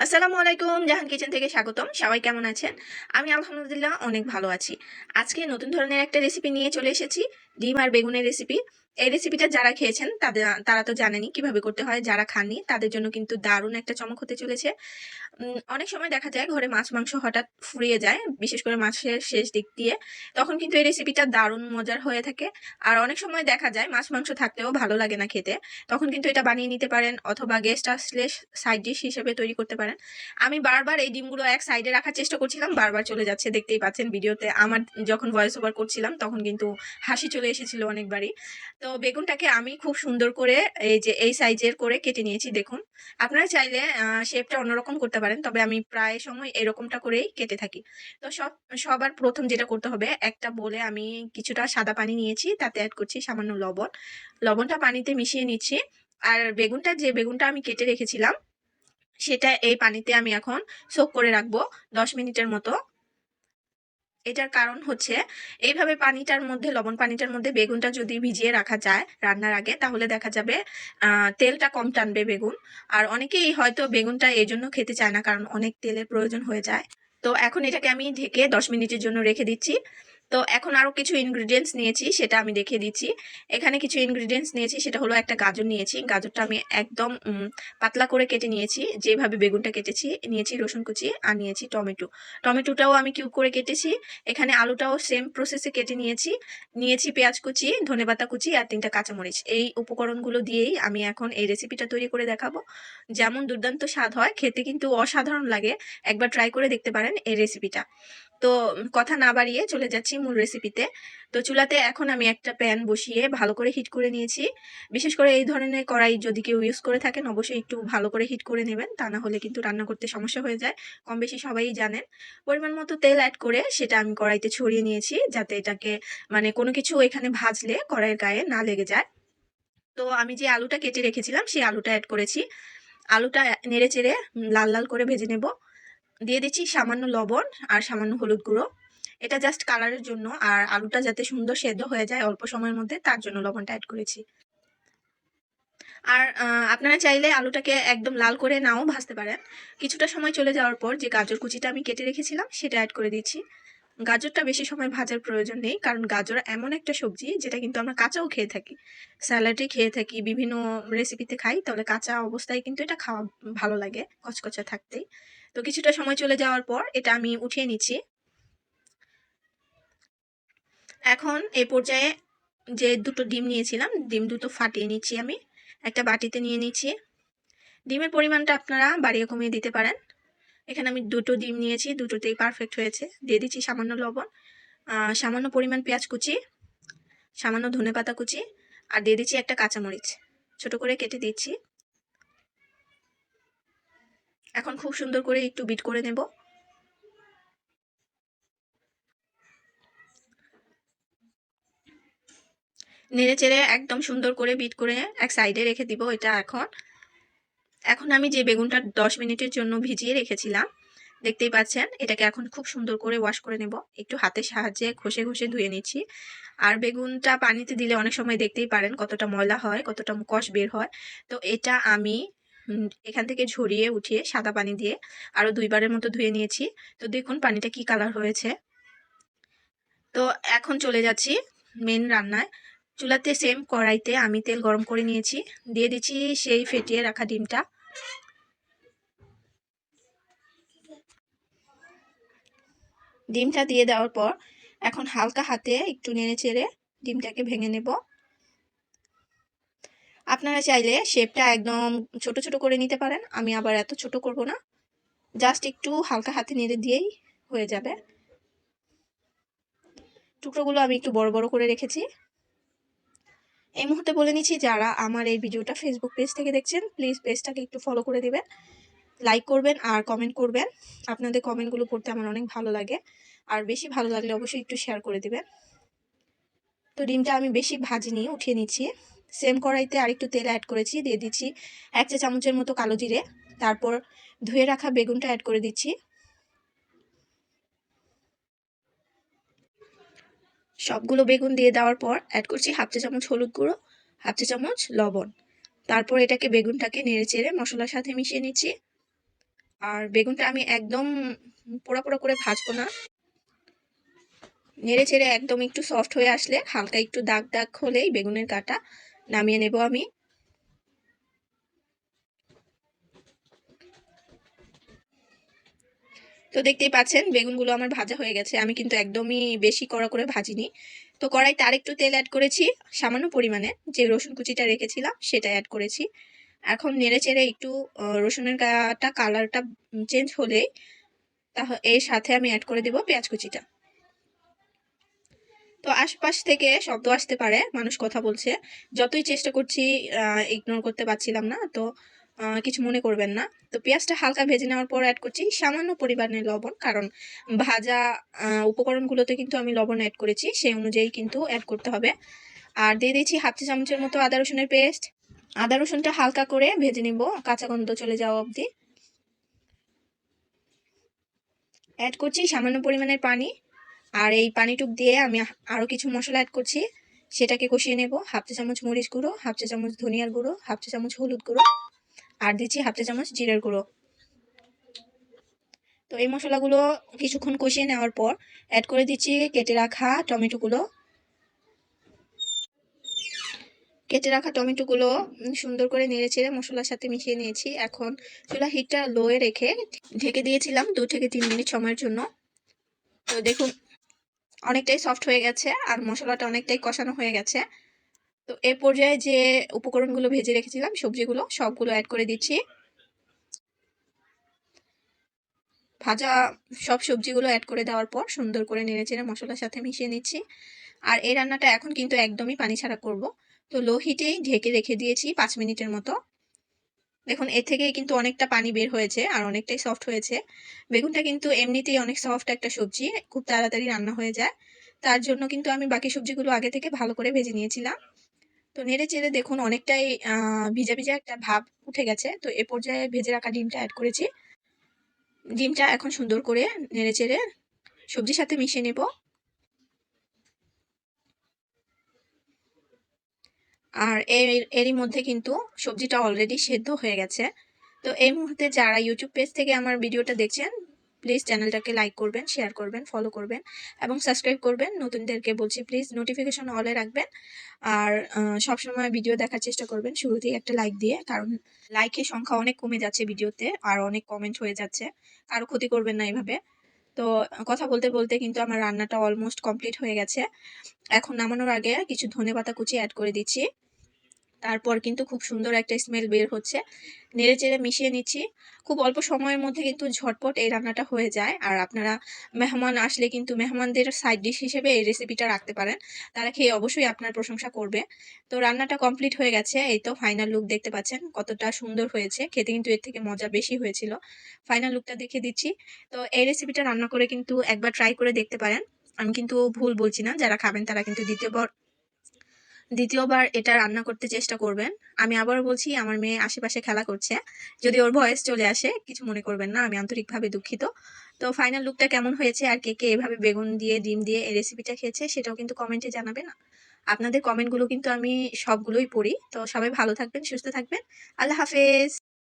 আসসালামু আলাইকুম, জাহান কিচেন থেকে স্বাগতম। সবাই কেমন আছেন? আমি আলহামদুলিল্লাহ অনেক ভালো আছি। আজকে নতুন ধরনের একটা রেসিপি নিয়ে চলে এসেছি, ডিম আর বেগুনের রেসিপি এই রেসিপিটা যারা খেয়েছেন, তাদের, তারা তো জানেনি কীভাবে করতে হয়। যারা খাননি, তাদের জন্য কিন্তু দারুণ একটা চমক হতে চলেছে। অনেক সময় দেখা যায় ঘরে মাছ, মাংস হঠাৎ ফুরিয়ে যায়, বিশেষ করে মাছের শেষ দিক দিয়ে। তখন কিন্তু এই রেসিপিটা দারুণ মজার হয়ে থাকে। আর অনেক সময় দেখা যায় মাছ, মাংস থাকলেও ভালো লাগে না খেতে। তখন কিন্তু এটা বানিয়ে নিতে পারেন অথবা গেস্ট আসলে সাইড ডিশ হিসেবে তৈরি করতে পারেন। আমি বারবার এই ডিমগুলো এক সাইডে রাখার চেষ্টা করছিলাম, বারবার চলে যাচ্ছে। দেখতেই পাচ্ছেন ভিডিওতে আমার যখন ভয়েস ওভার করছিলাম, তখন কিন্তু হাসি চলে এসেছিল অনেকবারই। তো বেগুনটাকে আমি খুব সুন্দর করে এই যে এই সাইজের করে কেটে নিয়েছি, দেখুন। আপনারা চাইলে শেপটা অন্যরকম করতে পারেন, তবে আমি প্রায় সময় এরকমটা করেই কেটে থাকি। তো সব, সবার প্রথম যেটা করতে হবে, একটা বলে আমি কিছুটা সাদা পানি নিয়েছি, তাতে অ্যাড করছি সামান্য লবণ। লবণটা পানিতে মিশিয়ে নিচ্ছি, আর বেগুনটা যে বেগুনটা আমি কেটে রেখেছিলাম, সেটা এই পানিতে আমি এখন সোক করে রাখব দশ মিনিটের মতো। এটার কারণ হচ্ছে এইভাবে পানিটার মধ্যে, লবণ পানিটার মধ্যে বেগুনটা যদি ভিজিয়ে রাখা যায় রান্নার আগে, তাহলে দেখা যাবে তেলটা কম টানবে বেগুন। আর অনেকেই হয়তো বেগুনটা এই জন্য খেতে চায় না, কারণ অনেক তেলের প্রয়োজন হয়ে যায়। তো এখন এটাকে আমি ঢেকে দশ মিনিটের জন্য রেখে দিচ্ছি। তো এখন আরও কিছু ইনগ্রিডিয়েন্টস নিয়েছি, সেটা আমি দেখিয়ে দিচ্ছি। এখানে কিছু ইনগ্রিডিয়েন্টস নিয়েছি, সেটা হলো একটা গাজর নিয়েছি। গাজরটা আমি একদম পাতলা করে কেটে নিয়েছি, যেভাবে বেগুনটা কেটেছি, নিয়েছি রসুন কুচি আর নিয়েছি টমেটো। টমেটোটাও আমি কিউব করে কেটেছি। এখানে আলুটাও সেম প্রসেসে কেটে নিয়েছি। নিয়েছি পেঁয়াজ কুচি, ধনেপাতা কুচি আর তিনটা কাঁচামরিচ। এই উপকরণগুলো দিয়েই আমি এখন এই রেসিপিটা তৈরি করে দেখাবো। যেমন দুর্দান্ত স্বাদ হয়, খেতে কিন্তু অসাধারণ লাগে। একবার ট্রাই করে দেখতে পারেন এই রেসিপিটা তো কথা না বাড়িয়ে চলে যাচ্ছি মূল রেসিপিতে তো। চুলাতে এখন আমি একটা প্যান বসিয়ে ভালো করে হিট করে নিয়েছি। বিশেষ করে এই ধরনের কড়াই যদি কেউ ইউজ করে থাকেন, অবশ্যই একটু ভালো করে হিট করে নেবেন। তা না হলে কিন্তু রান্না করতে সমস্যা হয়ে যায়। কম বেশি সবাই জানেন। পরিমাণ মতো তেল অ্যাড করে সেটা আমি কড়াইতে ছড়িয়ে নিয়েছি যাতে এটাকে মানে কোনো কিছু এখানে ভাজলে কড়াইয়ের গায়ে না লেগে যায়। তো আমি যে আলুটা কেটে রেখেছিলাম, সেই আলুটা অ্যাড করেছি। আলুটা নেড়ে চেড়ে লাল লাল করে ভেজে নেব। দিয়ে দিচ্ছি সামান্য লবণ আর সামান্য হলুদ গুঁড়ো। এটা জাস্ট কালারের জন্য আর আলুটা যাতে সুন্দর সেদ্ধ হয়ে যায় অল্প সময়ের মধ্যে তার জন্য লবণটা অ্যাড করেছি। আর আপনারা চাইলে আলুটাকে একদম লাল করে নাও ভাজতে পারেন। কিছুটা সময় চলে যাওয়ার পর যে গাজর কুচিটা আমি কেটে রেখেছিলাম সেটা অ্যাড করে দিচ্ছি। গাজরটা বেশি সময় ভাজার প্রয়োজন নেই, কারণ গাজর এমন একটা সবজি যেটা কিন্তু আমরা কাঁচাও খেয়ে থাকি। স্যালাডে খেয়ে থাকি, বিভিন্ন রেসিপিতে খাই, তাহলে কাঁচা অবস্থায় কিন্তু এটা খাওয়া ভালো লাগে, কচকচা থাকতেই। তো কিছুটা সময় চলে যাওয়ার পর এটা আমি উঠিয়ে নিচ্ছি। এখন এই পর্যায়ে যে দুটো ডিম নিয়েছিলাম, ডিম দুটো ফাটিয়ে নিচ্ছি আমি। একটা বাটিতে নিয়ে নিচ্ছি। ডিমের পরিমাণটা আপনারা বাড়িয়ে কমিয়ে দিতে পারেন। এখানে আমি দুটো ডিম নিয়েছি, দুটোতেই পারফেক্ট হয়েছে। দিয়ে দিচ্ছি সামান্য লবণ সামান্য পরিমাণ পেঁয়াজ কুচি, সামান্য ধনেপাতা কুচি, আর দিয়ে দিচ্ছি একটা কাঁচামরিচ। ছোট করে কেটে দিচ্ছি। এখন খুব সুন্দর করে একটু বিট করে নেব। নেড়ে চেড়ে একদম সুন্দর করে বিট করে এক সাইডে রেখে দিব এটা এখন। এখন আমি যে বেগুনটা দশ মিনিটের জন্য ভিজিয়ে রেখেছিলাম, দেখতেই পাচ্ছেন, এটাকে এখন খুব সুন্দর করে ওয়াশ করে নেব। একটু হাতের সাহায্যে ঘষে ঘষে ধুয়ে নিচ্ছি। আর বেগুনটা পানিতে দিলে অনেক সময় দেখতেই পারেন কতটা ময়লা হয়, কতটা কষ বের হয়। তো এটা আমি এখান থেকে ঝরিয়ে উঠিয়ে সাদা পানি দিয়ে আরও দুইবারের মতো ধুয়ে নিয়েছি। তো দেখুন পানিটা কি কালার হয়েছে। তো এখন চলে যাচ্ছি মেন রান্নায়। চুলাতে সেম কড়াইতে আমি তেল গরম করে নিয়েছি। দিয়ে দিচ্ছি সেই ফেটিয়ে রাখা ডিমটা। ডিমটা দিয়ে দেওয়ার পর এখন হালকা হাতে একটু নেড়ে চেড়ে ডিমটাকে ভেঙে নেব। আপনারা চাইলে শেপটা একদম ছোট ছোট করে নিতে পারেন, আমি আবার এত ছোট করব না। জাস্ট একটু হালকা হাতে নেড়ে দিয়েই হয়ে যাবে। টুকরোগুলো আমি একটু বড় বড় করে রেখেছি। এই মুহূর্তে বলে নিচ্ছি, যারা আমার এই ভিডিওটা ফেসবুক পেজ থেকে দেখছেন প্লিজ পেজটাকে একটু ফলো করে দিবেন লাইক করবেন আর কমেন্ট করবেন। আপনাদের কমেন্টগুলো পড়তে আমার অনেক ভালো লাগে। আর বেশি ভালো লাগলে অবশ্যই একটু শেয়ার করে দিবেন। তো ডিমটা আমি বেশি ভাজিনি উঠিয়ে নিচ্ছি। সেম কড়াইতে আরেকটু তেল অ্যাড করেছি, দিয়ে দিচ্ছি এক চা চামচের মতো কালো জিরে। তারপর ধুয়ে রাখা বেগুনটা অ্যাড করে দিচ্ছি। সবগুলো বেগুন দিয়ে দেওয়ার পর অ্যাড করছি হাফ চা চামচ হলুদ গুঁড়ো হাফ চা চামচ লবণ। তারপর এটাকে বেগুনটাকে নেড়ে চেড়ে মশলার সাথে মিশিয়ে নিচ্ছি। আর বেগুনটা আমি একদম পোড়া পোড়া করে ভাজবো না। নেড়ে চেড়ে একদম একটু সফট হয়ে আসলে হালকা একটু দাগ দাগ হলেই বেগুনের কাটা নামিয়ে নেব আমি। তো দেখতেই পাচ্ছেন, বেগুনগুলো আমার ভাজা হয়ে গেছে। আমি কিন্তু একদমই বেশি কড়া করে ভাজিনি। তো কড়াইতে আরেকটু তেল অ্যাড করেছি, সামান্য পরিমাণে। যে রসুন কুচিটা রেখেছিলাম, সেটা অ্যাড করেছি। এখন নেড়ে চেড়ে একটু রসুনের গাটা কালারটা চেঞ্জ হলেই তাহলে এর সাথে আমি অ্যাড করে দেব পেঁয়াজ কুচিটা। তো আশপাশ থেকে শব্দ আসতে পারে, মানুষ কথা বলছে। যতই চেষ্টা করছি ইগনোর করতে পারছিলাম না। তো কিছু মনে করবেন না। তো পেঁয়াজটা হালকা ভেজে নেওয়ার পর অ্যাড করছি সামান্য পরিমাণে লবণ, কারণ ভাজা উপকরণগুলোতে কিন্তু আমি লবণ অ্যাড করেছি, সেই অনুযায়ী কিন্তু অ্যাড করতে হবে। আর দিয়ে দিয়েছি হাফ চা চামচের মতো আদা রসুনের পেস্ট। আদা রসুনটা হালকা করে ভেজে নিব, কাঁচা গন্ধ চলে যাওয়া অবধি। অ্যাড করছি সামান্য পরিমাণের পানি। আর এই পানিটুক দিয়ে আমি আরও কিছু মশলা অ্যাড করছি। সেটাকে কষিয়ে নেব, হাফ চা চামচ মরিচ গুঁড়ো, হাফ চা চামচ ধনিয়ার গুঁড়ো, হাফ চা চামচ হলুদ গুঁড়ো। আর দিচ্ছি হাফ চা চামচ জিরের গুঁড়ো। তো এই মশলাগুলো কিছুক্ষণ কষিয়ে নেওয়ার পর অ্যাড করে দিচ্ছি কেটে রাখা টমেটোগুলো। কেটে রাখা টমেটোগুলো সুন্দর করে নেড়ে চেড়ে মশলার সাথে মিশিয়ে নিয়েছি। এখন চুলা হিটটা লোয়ে রেখে ঢেকে দিয়েছিলাম দু থেকে তিন মিনিট সময়ের জন্য। তো দেখুন, অনেকটাই সফট হয়ে গেছে আর মশলাটা অনেকটাই কষানো হয়ে গেছে। তো এ পর্যায়ে যে উপকরণগুলো ভেজে রেখেছিলাম, সবজিগুলো সবগুলো অ্যাড করে দিচ্ছি। ভাজা সব সবজিগুলো অ্যাড করে দেওয়ার পর সুন্দর করে নেড়ে চেড়ে মশলার সাথে মিশিয়ে নিচ্ছি। আর এই রান্নাটা এখন কিন্তু একদমই পানি ছাড়া করব। তো লো হিটেই ঢেকে রেখে দিয়েছি পাঁচ মিনিটের মতো। দেখুন, এর থেকে কিন্তু অনেকটা পানি বের হয়েছে আর অনেকটাই সফট হয়েছে। বেগুনটা কিন্তু এমনিতেই অনেক সফট একটা সবজি, খুব তাড়াতাড়ি রান্না হয়ে যায়। তার জন্য কিন্তু আমি বাকি সবজিগুলো আগে থেকে ভালো করে ভেজে নিয়েছিলাম। তো নেড়ে চেড়ে দেখুন অনেকটাই ভিজা ভিজা একটা ভাব উঠে গেছে। তো এ পর্যায়ে ভেজে রাখা ডিমটা অ্যাড করেছি। ডিমটা এখন সুন্দর করে নেড়ে চেড়ে সবজির সাথে মিশিয়ে নেব। আর এর, এরই মধ্যে কিন্তু সবজিটা অলরেডি সেদ্ধ হয়ে গেছে। তো এই মুহূর্তে যারা ইউটিউব পেজ থেকে আমার ভিডিওটা দেখছেন প্লিজ চ্যানেলটাকে লাইক করবেন শেয়ার করবেন ফলো করবেন এবং সাবস্ক্রাইব করবেন। নতুনদেরকে বলছি প্লিজ নোটিফিকেশন অলে রাখবেন। আর সবসময় ভিডিও দেখার চেষ্টা করবেন, শুরুতেই একটা লাইক দিয়ে। কারণ লাইকের সংখ্যা অনেক কমে যাচ্ছে ভিডিওতে আর অনেক কমেন্ট হয়ে যাচ্ছে। কারও ক্ষতি করবেন না এইভাবে তো, কথা বলতে বলতে কিন্তু আমার রান্নাটা অলমোস্ট কমপ্লিট হয়ে গেছে। এখন নামানোর আগে কিছু ধনে পাতা কুচি অ্যাড করে দিচ্ছি। তারপর কিন্তু খুব সুন্দর একটা স্মেল বের হচ্ছে। নেড়ে চেড়ে মিশিয়ে নিচ্ছি। খুব অল্প সময়ের মধ্যে কিন্তু ঝটপট এই রান্নাটা হয়ে যায়। আর আপনারা মেহমান আসলে কিন্তু মেহমানদের সাইড ডিশ হিসেবে এই রেসিপিটা রাখতে পারেন। তারা খেয়ে অবশ্যই আপনার প্রশংসা করবে। তো রান্নাটা কমপ্লিট হয়ে গেছে। এই তো ফাইনাল লুক দেখতে পাচ্ছেন কতটা সুন্দর হয়েছে। খেতে কিন্তু এর থেকে মজা বেশি হয়েছিল। ফাইনাল লুকটা দেখে দিচ্ছি। তো এই রেসিপিটা রান্না করে কিন্তু একবার ট্রাই করে দেখতে পারেন। আমি কিন্তু ভুল বলছি না। যারা খাবেন তারা কিন্তু দ্বিতীয়বার দ্বিতীয়বার এটা রান্না করতে চেষ্টা করবেন। আমি আবার বলছি, আমার মেয়ে আশেপাশে খেলা করছে। যদি ওর ভয়েস চলে আসে, কিছু মনে করবেন না, আমি আন্তরিকভাবে দুঃখিত। তো ফাইনাল লুকটা কেমন হয়েছে আর কে কে এভাবে বেগুন দিয়ে, ডিম দিয়ে এই রেসিপিটা খেয়েছে, সেটাও কিন্তু কমেন্টে জানাবে না আপনাদের কমেন্টগুলো কিন্তু আমি সবগুলোই পড়ি। তো সবাই ভালো থাকবেন, সুস্থ থাকবেন। আল্লাহ হাফেজ!